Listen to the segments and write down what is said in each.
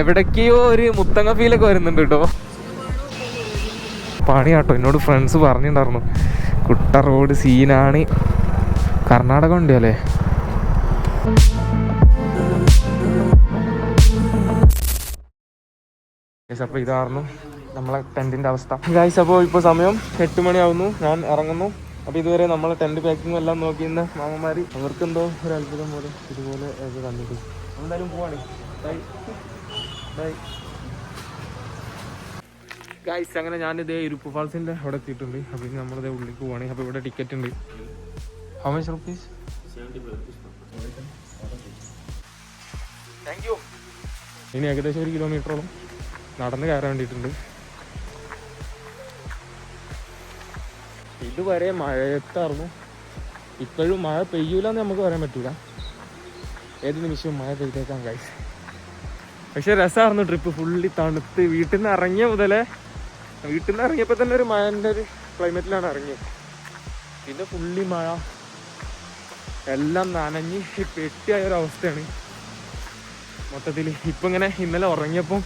എവിടേക്കോ ഒരു മുത്തങ്ങ ഫീലൊക്കെ വരുന്നുണ്ട് കേട്ടോ. പണിയാട്ടോ എന്നോട് ഫ്രണ്ട്സ് പറഞ്ഞിട്ടുണ്ടായിരുന്നു കുട്ട റോഡ് സീനാണ് കർണാടക ഉണ്ട് അല്ലേ? അപ്പോൾ ഇതായിരുന്നു നമ്മളെ ടെന്റിന്റെ അവസ്ഥ. ഗൈസ് അപ്പോൾ ഇപ്പോൾ സമയം എട്ട് മണിയാവുന്നു. ഞാൻ ഇറങ്ങുന്നു. അപ്പോൾ ഇതുവരെ നമ്മളെ ടെന്റ് പാക്കിങ്ങും എല്ലാം നോക്കിയിരുന്ന മാമന്മാർ അവർക്കെന്തോ ഒരു അത്ഭുതം പോലെ ഇതുപോലെ ഇത് കണ്ടിട്ട് എന്തായാലും പോവാണ്. ബൈ ഗൈസ് അങ്ങനെ ഞാൻ ഇതേ ഇരുപ്പ് ഫാൾസിന്റെ അവിടെ എത്തിയിട്ടുണ്ട്. അപ്പോൾ ഇനി നമ്മളിതേ ഉള്ളിലേക്ക് പോവാണെങ്കിൽ അപ്പോൾ ഇവിടെ ടിക്കറ്റ് ഉണ്ട്. റുപ്പീസ് ഇനി ഏകദേശം ഒരു കിലോമീറ്ററോളം നടന്ന് കയറാൻ വേണ്ടിയിട്ടുണ്ട്. ഇതുവരെ മഴയത്തായിരുന്നു. ഇപ്പോഴും മഴ പെയ്യൂലെന്ന് നമുക്ക് പറയാൻ പറ്റൂല. ഏത് നിമിഷവും മഴ പെയ്തേക്കാം ഗൈസ് പക്ഷെ രസമായിരുന്നു ട്രിപ്പ് ഫുള്ളി തണുത്ത് വീട്ടിൽ നിന്ന് ഇറങ്ങിയ മുതലേ വീട്ടിൽ നിന്ന് ഇറങ്ങിയപ്പോൾ തന്നെ ഒരു മഴന്റെ ഒരു ക്ലൈമറ്റിലാണ് ഇറങ്ങിയത്. പിന്നെ ഫുള്ളി മഴ. എല്ലാം നനഞ്ഞ് പെട്ടിയായ ഒരു അവസ്ഥയാണ്. മൊത്തത്തിൽ ഇപ്പം ഇങ്ങനെ ഇന്നലെ ഉറങ്ങിയപ്പം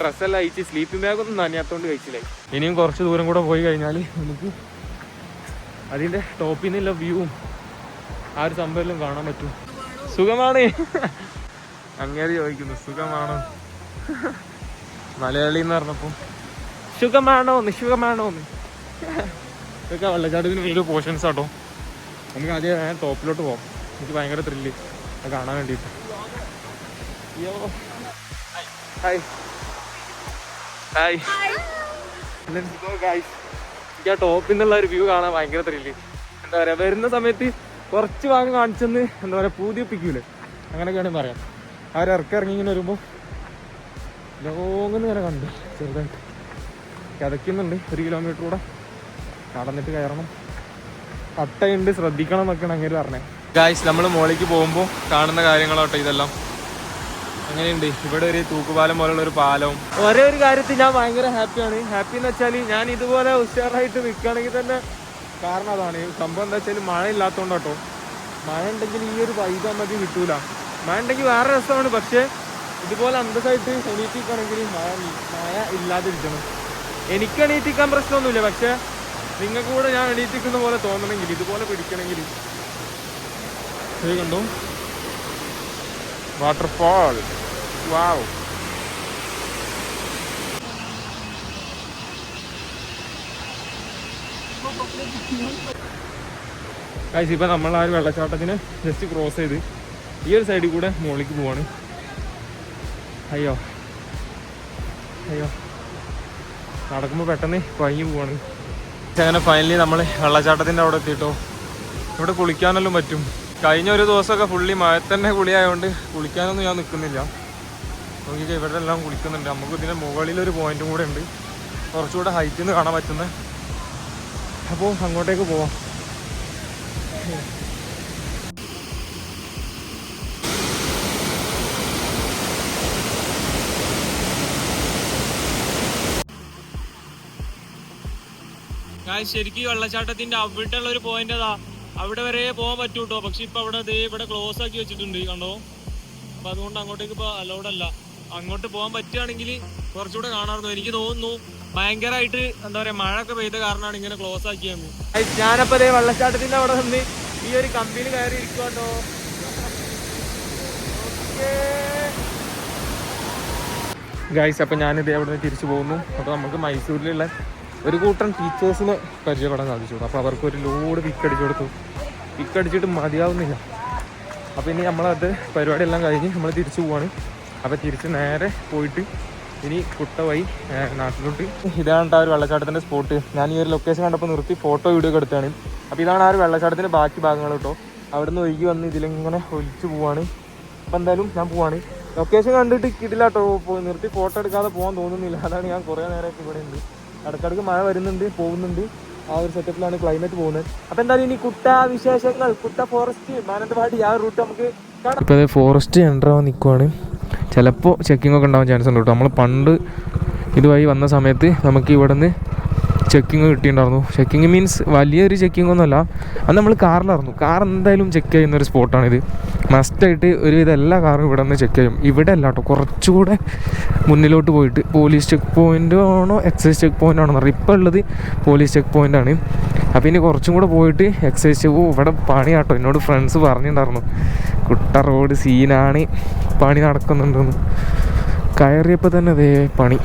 ഡ്രസ്സെല്ലാം അയച്ച് സ്ലീപ്പിംഗ് ബാഗ് ഒന്നും നനയാത്തോണ്ട് കഴിച്ചില്ലായി ഇനിയും കുറച്ച് ദൂരം കൂടെ പോയി കഴിഞ്ഞാൽ നമുക്ക് അതിന്റെ ടോപ്പിൽ നിന്നുള്ള വ്യൂവും ആ ഒരു സംഭവം കാണാൻ പറ്റും. സുഖമാണ്. അങ്ങേര് ചോദിക്കുന്നു സുഖമാണോ? മലയാളി എന്ന് പറഞ്ഞപ്പോ സുഖമാണോ? ഇതൊക്കെ വെള്ളച്ചാട്ടത്തിന് വലിയ പോർഷൻസ് ആട്ടോ. നമുക്ക് ആദ്യം ടോപ്പിലോട്ട് പോകാം എനിക്ക് ഭയങ്കര ത്രില്ല് അത് കാണാൻ ഗൈസ് എനിക്ക് ആ ടോപ്പിൽ നിന്നുള്ള ഒരു വ്യൂ കാണാൻ ഭയങ്കര ത്രില്ല് എന്താ പറയാ വരുന്ന സമയത്ത് കുറച്ച് ഭാഗം കാണിച്ചെന്ന് എന്താ പറയാ പൂതിപ്പിക്കൂലേ അങ്ങനെയൊക്കെയാണ് പറയാം. ഒരു ഇറങ്ങി ഇങ്ങനെ വരുമ്പോൾ ലോങ്ങെന്ന് ഇങ്ങനെ കണ്ടു ചെറുതായിട്ട്. കിതയ്ക്കുന്നുണ്ട് ഒരു കിലോമീറ്റർ കൂടെ. നടന്നിട്ട് കയറണം. കട്ടയുണ്ട് ശ്രദ്ധിക്കണം എന്നൊക്കെയാണ് അങ്ങനെ പറഞ്ഞത് ഗായ്സ് നമ്മൾ മോളിക്ക് പോകുമ്പോൾ കാണുന്ന കാര്യങ്ങളോട്ടെ ഇതെല്ലാം. അങ്ങനെയുണ്ട്. ഇവിടെ ഒരു തൂക്കുപാലം പോലുള്ള ഒരു പാലവും. ഒരേ ഒരു കാര്യത്തിൽ ഞാൻ ഭയങ്കര ഹാപ്പിയാണ് ഹാപ്പി എന്ന് വെച്ചാൽ ഞാൻ ഇതുപോലെ ഉഷാറായിട്ട് നിൽക്കുകയാണെങ്കിൽ തന്നെ കാരണം അതാണ്. സംഭവം എന്താ വെച്ചാൽ മഴ ഇല്ലാത്തതുകൊണ്ട് കേട്ടോ മഴ ഉണ്ടെങ്കിൽ ഈ ഒരു വൈബ് നമുക്ക് കിട്ടൂല. മഴ ഉണ്ടെങ്കിൽ വേറെ രസമാണ്. പക്ഷേ ഇതുപോലെ അന്തസ്സായിട്ട് എണീറ്റിക്കാണെങ്കിൽ മഴ മഴ ഇല്ലാതിരിക്കണം. എനിക്ക് എണീറ്റിക്കാൻ പ്രശ്നമൊന്നുമില്ല. പക്ഷേ നിങ്ങൾക്ക് കൂടെ ഞാൻ എണീറ്റിക്കുന്ന പോലെ തോന്നണമെങ്കിൽ ഇതുപോലെ പിടിക്കണമെങ്കിൽ. ഇത് കണ്ടോ? വാട്ടർഫാൾ വാവ് കാഴ്ച ഇപ്പം നമ്മൾ ആ ഒരു വെള്ളച്ചാട്ടത്തിന് ജസ്റ്റ് ക്രോസ് ചെയ്ത് ഈ ഒരു സൈഡിൽ കൂടെ മുകളിലേക്ക് പോവാണ്. അയ്യോ. അയ്യോ. നടക്കുമ്പോൾ പെട്ടെന്ന് കുഴങ്ങി പോവാണ്. അങ്ങനെ ഫൈനലി നമ്മൾ വെള്ളച്ചാട്ടത്തിന്റെ അവിടെ എത്തിയിട്ടോ ഇവിടെ കുളിക്കാനെല്ലാം പറ്റും. കഴിഞ്ഞ ഒരു ദിവസമൊക്കെ ഫുള്ളി മഴത്തന്നെ കുളിയായതുകൊണ്ട് കുളിക്കാനൊന്നും ഞാൻ നിൽക്കുന്നില്ല നോക്കിയിട്ട് ഇവിടെ എല്ലാം കുളിക്കുന്നുണ്ട്. നമുക്ക് ഇതിന്റെ മുകളിലൊരു പോയിന്റും കൂടെ ഉണ്ട്. കുറച്ചുകൂടെ ഹൈറ്റിൽ നിന്ന് കാണാൻ പറ്റുന്നത് അപ്പോൾ അങ്ങോട്ടേക്ക് പോവാം. ശരിക്കും വെള്ളച്ചാട്ടത്തിന്റെ അവിടെ ഉള്ള ഒരു പോയിന്റ് അതാ അവിടെ വരെ പോകാൻ പറ്റൂ കേട്ടോ പക്ഷെ ഇപ്പൊ അവിടെ ദേ ഇവിടെ ക്ലോസ് ആക്കി വെച്ചിട്ടുണ്ട് കണ്ടോ? അപ്പൊ അതുകൊണ്ട് അങ്ങോട്ടേക്ക് ഇപ്പൊ അലൗഡ് അല്ല. അങ്ങോട്ട് പോകാൻ പറ്റുകയാണെങ്കിൽ കുറച്ചുകൂടെ കാണാറുന്നു എനിക്ക് തോന്നുന്നു ഭയങ്കരമായിട്ട് എന്താ പറയാ മഴ ഒക്കെ പെയ്ത കാരണമാണ് ഇങ്ങനെ ക്ലോസ് ആക്കിയത്. ഞാനപ്പോ ദേ വെള്ളച്ചാട്ടത്തിന്റെ അവിടെ നിന്ന് ഈ ഒരു കമ്പനി കയറി ഇരിക്കുവാട്ടോ ഗൈസ് അപ്പോൾ ഞാനിത് അവിടെ നിന്ന് തിരിച്ചു പോകുന്നു. അപ്പോൾ നമുക്ക് മൈസൂരിലുള്ള ഒരു കൂട്ടം ടീച്ചേഴ്സിനെ പരിചയപ്പെടാൻ സാധിച്ചു. അപ്പോൾ അവർക്ക് ഒരു ലോഡ് പിക്ക് അടിച്ചു കൊടുത്തു. പിക്ക് അടിച്ചിട്ട് മതിയാവുന്നില്ല. അപ്പോൾ ഇനി നമ്മളത് പരിപാടിയെല്ലാം കഴിഞ്ഞ് നമ്മൾ തിരിച്ചു പോവാണ്. അപ്പോൾ തിരിച്ച് നേരെ പോയിട്ട് ഇനി കുട്ട വഴി നാട്ടിലോട്ട്. ഇതാണ് ആ ഒരു വെള്ളച്ചാട്ടത്തിന്റെ സ്പോട്ട് ഞാൻ ഈ ഒരു ലൊക്കേഷൻ കണ്ടപ്പോൾ നിർത്തി ഫോട്ടോ വീഡിയോ ഒക്കെ എടുത്താണ്. അപ്പോൾ ഇതാണ് ആ ഒരു വെള്ളച്ചാട്ടത്തിന്റെ ബാക്കി ഭാഗങ്ങൾ കേട്ടോ അവിടെ നിന്ന് ഒഴുകി വന്ന് ഇതിലിങ്ങനെ ഒലിച്ചു പോവാണ്. അപ്പോൾ എന്തായാലും ഞാൻ പോവാണ്. ലൊക്കേഷൻ കണ്ടിട്ട് കിട്ടില്ല കേട്ടോ നിർത്തി ഫോട്ടോ എടുക്കാതെ പോകാൻ തോന്നുന്നില്ല. അതാണ് ഞാൻ കുറേ നേരമായിട്ട് ഇവിടെ ഉണ്ട്. ഇടയ്ക്കിടയ്ക്ക് മഴ വരുന്നുണ്ട് പോകുന്നുണ്ട്. ആ ഒരു സെറ്റപ്പിലാണ് ക്ലൈമറ്റ് പോകുന്നത്. അപ്പോൾ എന്തായാലും ഇനി കുട്ട വിശേഷങ്ങൾ കുട്ട ഫോറസ്റ്റ് മാനന്തവാടി ആ റൂട്ട് നമുക്ക് ഇപ്പോൾ ഫോറസ്റ്റ് എന്റർ ആവാൻ നിൽക്കുവാണ് ചിലപ്പോൾ ചെക്കിംഗ് ഒക്കെ ഉണ്ടാവാൻ ചാൻസ് ഉണ്ട് കേട്ടോ. നമ്മൾ പണ്ട് ഇതുവഴി വന്ന സമയത്ത് നമുക്ക് ഇവിടെ നിന്ന് ചെക്കിങ് കിട്ടിയിട്ടുണ്ടായിരുന്നു. ചെക്കിങ് മീൻസ് വലിയൊരു ചെക്കിംഗ് ഒന്നുമല്ല. അത് നമ്മൾ കാറിലായിരുന്നു കാർ എന്തായാലും ചെക്ക് ചെയ്യുന്ന ഒരു സ്പോട്ടാണിത് മസ്റ്റായിട്ട് ഒരുവിധം എല്ലാ കാറും ഇവിടെ നിന്ന് ചെക്ക് ചെയ്യും. ഇവിടെ അല്ല കേട്ടോ. കുറച്ചുകൂടെ മുന്നിലോട്ട് പോയിട്ട് പോലീസ് ചെക്ക് പോയിന്റ് ആണോ എക്സൈസ് ചെക്ക് പോയിന്റ് ആണോ എന്നറിയാം ഇപ്പോൾ ഉള്ളത് പോലീസ് ചെക്ക് പോയിന്റ് ആണ്. അപ്പോൾ ഇനി കുറച്ചും കൂടെ പോയിട്ട് എക്സൈസ് ഓ ഇവിടെ പണി കേട്ടോ എന്നോട് ഫ്രണ്ട്സ് പറഞ്ഞിട്ടുണ്ടായിരുന്നു. കുട്ട റോഡ് സീനാണ് പണി നടക്കുന്നുണ്ടെന്ന്. കയറിയപ്പോൾ തന്നെ അതേ പണി.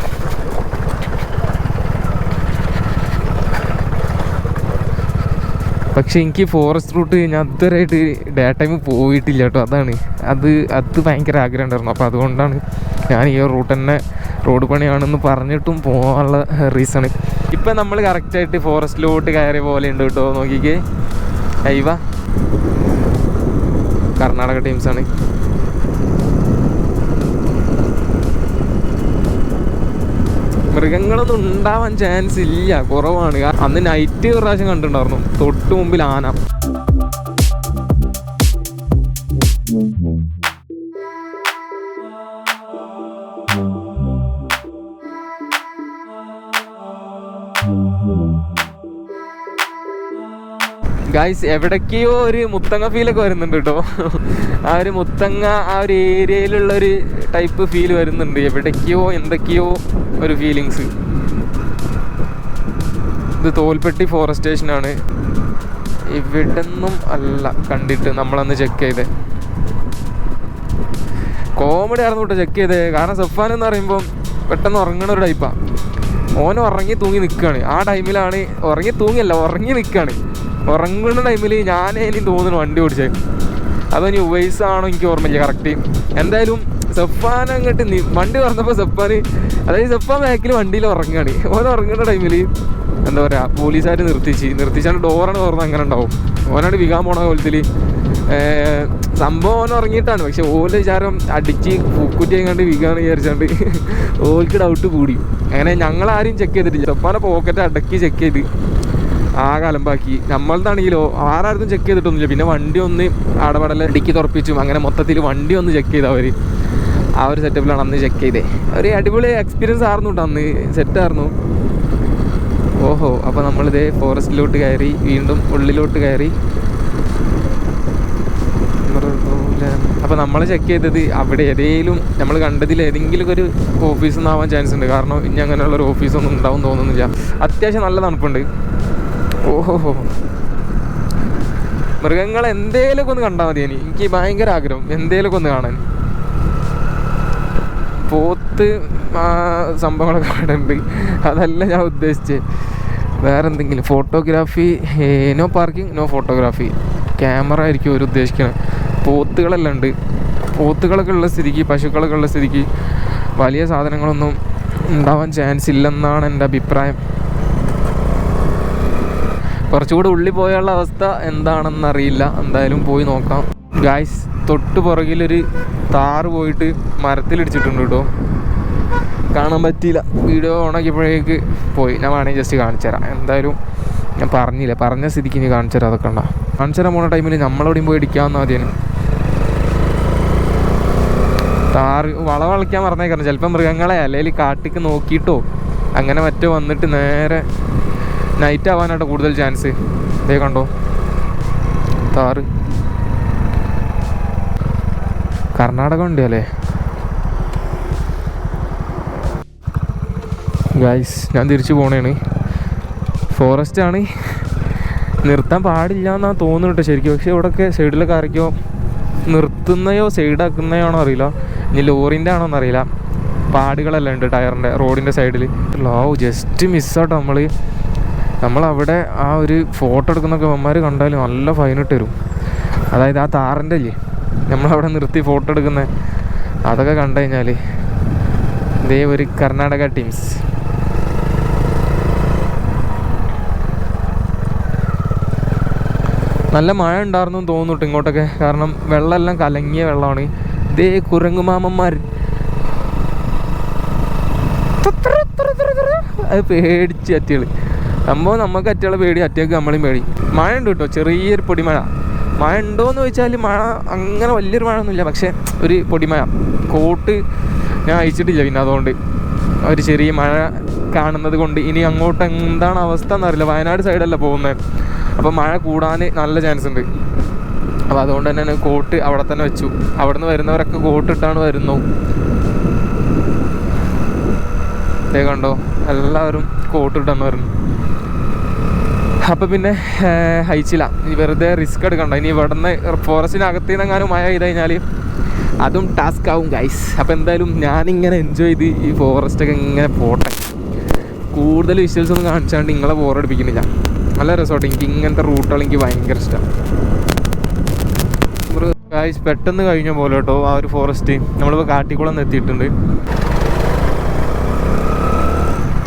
പക്ഷെ എനിക്ക് ഫോറസ്റ്റ് റൂട്ട് ഞാൻ ഇതുവരെയായിട്ട് ഡേ ടൈം പോയിട്ടില്ല കേട്ടോ. അതാണ്. അത് അത് ഭയങ്കര ആഗ്രഹം ഉണ്ടായിരുന്നു. അപ്പോൾ അതുകൊണ്ടാണ് ഞാൻ ഈ റൂട്ട് തന്നെ റോഡ് പണിയാണെന്ന് പറഞ്ഞിട്ടും പോകാനുള്ള റീസൺ ഇപ്പം നമ്മൾ കറക്റ്റായിട്ട് ഫോറസ്റ്റിലോട്ട് കയറിയ പോലെ ഉണ്ട് കേട്ടോ. നോക്കിക്കേ. അയ്യവ കർണാടക ടീംസാണ് മൃഗങ്ങളൊന്നും ഉണ്ടാവാൻ ചാൻസ് ഇല്ല. കുറവാണ്. അന്ന് നൈറ്റ് ഒരു പ്രാവശ്യം കണ്ടിട്ടുണ്ടായിരുന്നു. തൊട്ട് മുമ്പിൽ ആന. ഗായ്സ് എവിടേക്കെയോ ഒരു മുത്തങ്ങ ഫീലൊക്കെ വരുന്നുണ്ട് കേട്ടോ ആ ഒരു മുത്തങ്ങ ആ ഒരു ഏരിയയിലുള്ള ഒരു ടൈപ്പ് ഫീൽ വരുന്നുണ്ട്. എവിടേക്കെയോ എന്തൊക്കെയോ. ഒരു ഫീലിങ്സ് ഇത് തോൽപ്പെട്ടി ഫോറസ്റ്റ് സ്റ്റേഷനാണ് ഇവിടെന്നും അല്ല കണ്ടിട്ട് നമ്മളന്ന് ചെക്ക് ചെയ്തേ. കോമഡി ആയിരുന്നു കേട്ടോ ചെക്ക് ചെയ്തേ. കാരണം സഫാൻ എന്ന് പറയുമ്പം പെട്ടെന്ന് ഉറങ്ങണ ഒരു ടൈപ്പാണ് ഓൻ ഉറങ്ങി തൂങ്ങി നിൽക്കുകയാണ് ആ ടൈമിലാണ് ഉറങ്ങി തൂങ്ങിയല്ല ഉറങ്ങി നിൽക്കുകയാണ് ഉറങ്ങുന്ന ടൈമിൽ ഞാൻ ഇനി തോന്നുന്നു വണ്ടി ഓടിച്ചേ. അതോ ഇനി ഉവൈസ് ആണോ എനിക്ക് ഓർമ്മയില്ല കറക്റ്റ് എന്തായാലും സഫാൻ അങ്ങോട്ട് വണ്ടി പറഞ്ഞപ്പോൾ സഫാൻ അതായത് സപ്പാൻ ബാക്കിൽ വണ്ടിയിൽ ഉറങ്ങുകയാണ് ഓൻ ഉറങ്ങുന്ന ടൈമിൽ എന്താ പറയുക പോലീസുകാർ നിർത്തിച്ച് നിർത്തിച്ചാണ് ഡോറാണ് തുറന്ന് അങ്ങനെ ഉണ്ടാവും. ഓനാണ് വികാൻ പോണ കോലത്തിൽ സംഭവം ഓൻ ഉറങ്ങിയിട്ടാണ്. പക്ഷെ ഓൽ വിചാരം അടിച്ച് പൂക്കുറ്റി എങ്ങാണ്ട് വികാന്ന് വിചാരിച്ചാണ്ട് ഓൽക്ക് ഡൗട്ട് കൂടി. അങ്ങനെ ഞങ്ങൾ ആരും ചെക്ക് ചെയ്തിട്ടില്ല. സപ്പാനെ പോക്കറ്റ് അടക്കി ചെക്ക് ചെയ്ത് ആകെ ബാക്കി നമ്മളതാണെങ്കിലോ ആരായിരുന്നു ചെക്ക് ചെയ്തിട്ടൊന്നുമില്ല. പിന്നെ വണ്ടി ഒന്ന് ആടപടല ഇടുക്കി തുറപ്പിച്ചും അങ്ങനെ മൊത്തത്തിൽ വണ്ടി ഒന്ന് ചെക്ക് ചെയ്ത് അവർ ആ ഒരു സെറ്റപ്പിലാണ് അന്ന് ചെക്ക് ചെയ്തേ. ഒരു അടിപൊളി എക്സ്പീരിയൻസ് ആയിരുന്നു കേട്ടോ അന്ന്. സെറ്റായിരുന്നു ഓഹോ അപ്പോൾ നമ്മളിതേ ഫോറസ്റ്റിലോട്ട് കയറി വീണ്ടും ഉള്ളിലോട്ട് കയറി. അപ്പോൾ നമ്മൾ ചെക്ക് ചെയ്തത് അവിടെ ഏതെങ്കിലും നമ്മൾ കണ്ടതിൽ ഏതെങ്കിലും ഒരു ഓഫീസിൽ ആവാൻ ചാൻസ് ഉണ്ട്. കാരണം ഇനി അങ്ങനെയുള്ള ഒരു ഓഫീസൊന്നും ഉണ്ടാവും തോന്നുന്നില്ല. അത്യാവശ്യം നല്ല തണുപ്പുണ്ട്. ഓഹോ. മൃഗങ്ങൾ എന്തേലൊക്കെ ഒന്ന് കണ്ടാൽ മതി എനിക്ക് ഭയങ്കര ആഗ്രഹം. എന്തേലൊക്കെ ഒന്ന് കാണാൻ. പോത്ത് സംഭവങ്ങളൊക്കെ അവിടെ അതല്ല ഞാൻ ഉദ്ദേശിച്ചത് വേറെ എന്തെങ്കിലും photography no parking no photography camera ആയിരിക്കും അവർ ഉദ്ദേശിക്കുന്നത് പോത്തുകളെല്ലാം ഉണ്ട്. പോത്തുകളൊക്കെ ഉള്ള സ്ഥിതിക്ക് പശുക്കളൊക്കെ ഉള്ള സ്ഥിതിക്ക് വലിയ സാധനങ്ങളൊന്നും ഉണ്ടാവാൻ ചാൻസ് ഇല്ലെന്നാണ് എന്റെ അഭിപ്രായം. കുറച്ചുകൂടെ ഉള്ളിൽ പോയുള്ള അവസ്ഥ എന്താണെന്നറിയില്ല. എന്തായാലും പോയി നോക്കാം. ഗായ്സ് തൊട്ട് പുറകിലൊരു താറ് പോയിട്ട് മരത്തിലിടിച്ചിട്ടുണ്ട് കേട്ടോ. കാണാൻ പറ്റിയില്ല. വീഡിയോ ഓണാക്കിയപ്പോഴേക്ക് പോയി. ഞാൻ വേണമെങ്കിൽ ജസ്റ്റ് കാണിച്ചു തരാം. എന്തായാലും ഞാൻ പറഞ്ഞില്ല. പറഞ്ഞ സ്ഥിതിക്ക് ഇനി കാണിച്ചു തരാം. അതൊക്കെ ഉണ്ടാ? കാണിച്ചു തരാൻ പോണ ടൈമിൽ നമ്മളെവിടെയും പോയി ഇടിക്കാവുന്ന ആദ്യം. താറ് വള വളയ്ക്കാൻ പറഞ്ഞേക്കാരണം ചിലപ്പോൾ മൃഗങ്ങളെ അല്ലെങ്കിൽ കാട്ടിക്ക് നോക്കിയിട്ടോ അങ്ങനെ മറ്റോ വന്നിട്ട് നേരെ നൈറ്റ് ആവാനാട്ടോ കൂടുതൽ ചാൻസ് ഇതേ കണ്ടോ? താറ് കർണാടക ഉണ്ട് അല്ലേ? ഗൈസ് ഞാൻ തിരിച്ചു പോണേണ്. ഫോറസ്റ്റ് ആണ്. നിർത്താൻ പാടില്ല എന്നാണ് തോന്നുന്നു കേട്ടോ ശരിക്കും. പക്ഷെ ഇവിടെയൊക്കെ സൈഡിലൊക്കെ ആരൊക്കെയോ നിർത്തുന്നയോ സൈഡാക്കുന്നയോ ആണോ അറിയില്ല. ഇനി ലോറിന്റെ ആണോ എന്നറിയില്ല. പാടുകളെല്ലാം ഉണ്ട് ടയറിന്റെ റോഡിന്റെ സൈഡിൽ ലോ ജസ്റ്റ് മിസ്സാട്ടോ നമ്മൾ നമ്മളവിടെ ആ ഒരു ഫോട്ടോ എടുക്കുന്നൊക്കെ അമ്മമാർ കണ്ടാൽ നല്ല ഫൈൻ തരും. അതായത് ആ താറിന്റെ അല്ലേ? നമ്മളവിടെ നിർത്തി ഫോട്ടോ എടുക്കുന്നത് അതൊക്കെ കണ്ടു കഴിഞ്ഞാൽ ഇതേ ഒരു കർണാടക ടീംസ് നല്ല മഴ ഉണ്ടായിരുന്നു തോന്നുന്നു ഇങ്ങോട്ടൊക്കെ. കാരണം വെള്ളമെല്ലാം കലങ്ങിയ വെള്ളമാണ്. ഇതേ കുരങ്ങുമാമന്മാർ അത് പേടിച്ച് അറ്റികൾ സംഭവം നമുക്ക് അറ്റികളെ പേടി അറ്റിയൊക്കെ നമ്മളെയും പേടി. മഴ ഉണ്ട് കേട്ടോ ചെറിയൊരു പൊടിമഴ. മഴ ഉണ്ടോയെന്ന് ചോദിച്ചാൽ മഴ അങ്ങനെ വലിയൊരു മഴ ഒന്നുമില്ല പക്ഷേ ഒരു പൊടിമഴ. കോട്ട് ഞാൻ അയച്ചിട്ടില്ല പിന്നെ അതുകൊണ്ട്. ഒരു ചെറിയ മഴ കാണുന്നത് കൊണ്ട് ഇനി അങ്ങോട്ട് എന്താണ് അവസ്ഥ എന്നറിയില്ല വയനാട് സൈഡല്ല പോകുന്നത് അപ്പോൾ മഴ കൂടാൻ നല്ല ചാൻസ് ഉണ്ട്. അപ്പോൾ അതുകൊണ്ട് തന്നെ കോട്ട് അവിടെ തന്നെ വെച്ചു. അവിടെ നിന്ന് വരുന്നവരൊക്കെ കോട്ട് ഇട്ടാണ് വരുന്നു. കണ്ടോ? എല്ലാവരും കോട്ടിട്ടാണ് വരുന്നത് അപ്പോൾ പിന്നെ അയച്ചില്ല വെറുതെ റിസ്ക് എടുക്കണ്ട. ഇനി ഇവിടെ നിന്ന് ഫോറസ്റ്റിനകത്ത് നിന്നെങ്ങാനും മഴ ചെയ്ത് കഴിഞ്ഞാൽ അതും ടാസ്ക് ആവും ഗൈസ് അപ്പോൾ എന്തായാലും ഞാനിങ്ങനെ എൻജോയ് ചെയ്ത് ഈ ഫോറസ്റ്റൊക്കെ ഇങ്ങനെ പോട്ടെ. കൂടുതൽ വിഷ്വൽസ് ഒന്നും കാണിച്ചാണ്ട് നിങ്ങളെ ബോറടിപ്പിക്കുന്നില്ല നല്ല റിസോർട്ട് എനിക്ക് ഇങ്ങനത്തെ റൂട്ടുകൾ എനിക്ക് ഭയങ്കര ഇഷ്ടമാണ് ഗൈസ് പെട്ടെന്ന് കഴിഞ്ഞ പോലെ കേട്ടോ ആ ഒരു ഫോറസ്റ്റ് നമ്മളിപ്പോൾ കാട്ടിക്കുളം എത്തിയിട്ടുണ്ട്.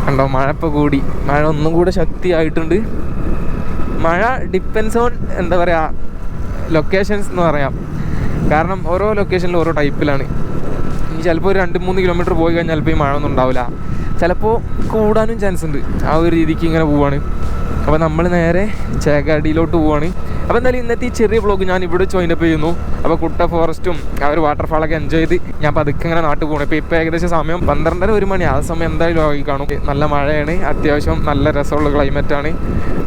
കണ്ടോ മഴ ഇപ്പോൾ കൂടി. മഴ ഒന്നും കൂടെ ശക്തിയായിട്ടുണ്ട്. മഴ ഡിപ്പെൻസ് ഓൺ എന്താ പറയുക ലൊക്കേഷൻസ് എന്ന് പറയാം. കാരണം ഓരോ ലൊക്കേഷനിലും ഓരോ ടൈപ്പിലാണ് ഇനി ചിലപ്പോൾ ഒരു രണ്ട് മൂന്ന് കിലോമീറ്റർ പോയി കഴിഞ്ഞാൽ ചിലപ്പോൾ ഈ മഴ ഒന്നും ഉണ്ടാവില്ല ചിലപ്പോൾ കൂടാനും ചാൻസ് ഉണ്ട്. ആ ഒരു രീതിക്ക് ഇങ്ങനെ പോവാണ്. അപ്പോൾ നമ്മൾ നേരെ ചേക്കാടിയിലോട്ട് പോവാണ്. അപ്പോൾ എന്തായാലും ഇന്നത്തെ ഈ ചെറിയ വ്ളോഗ് ഞാൻ ഇവിടെ അപ്പ് ചെയ്യുന്നു. അപ്പോൾ കുട്ട ഫോറസ്റ്റും ആ ഒരു വാട്ടർഫാളൊക്കെ എൻജോയ് ചെയ്ത് ഞാൻ പതുക്കെ ഇങ്ങനെ നാട്ടിൽ പോകണം ഇപ്പോൾ ഇപ്പോൾ ഏകദേശം സമയം പന്ത്രണ്ടര ഒരു മണി. ആ സമയം എന്തായാലും ആയി കാണും. നല്ല മഴയാണ്. അത്യാവശ്യം നല്ല രസമുള്ള ക്ലൈമറ്റാണ്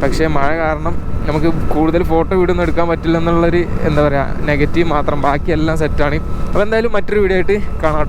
പക്ഷേ മഴ കാരണം നമുക്ക് കൂടുതൽ ഫോട്ടോ വീഡിയോ ഒന്നും എടുക്കാൻ പറ്റില്ല എന്നുള്ളൊരു എന്താ പറയുക നെഗറ്റീവ് മാത്രം. ബാക്കിയെല്ലാം സെറ്റാണ് അപ്പോൾ എന്തായാലും മറ്റൊരു വീഡിയോ ആയിട്ട് കാണാം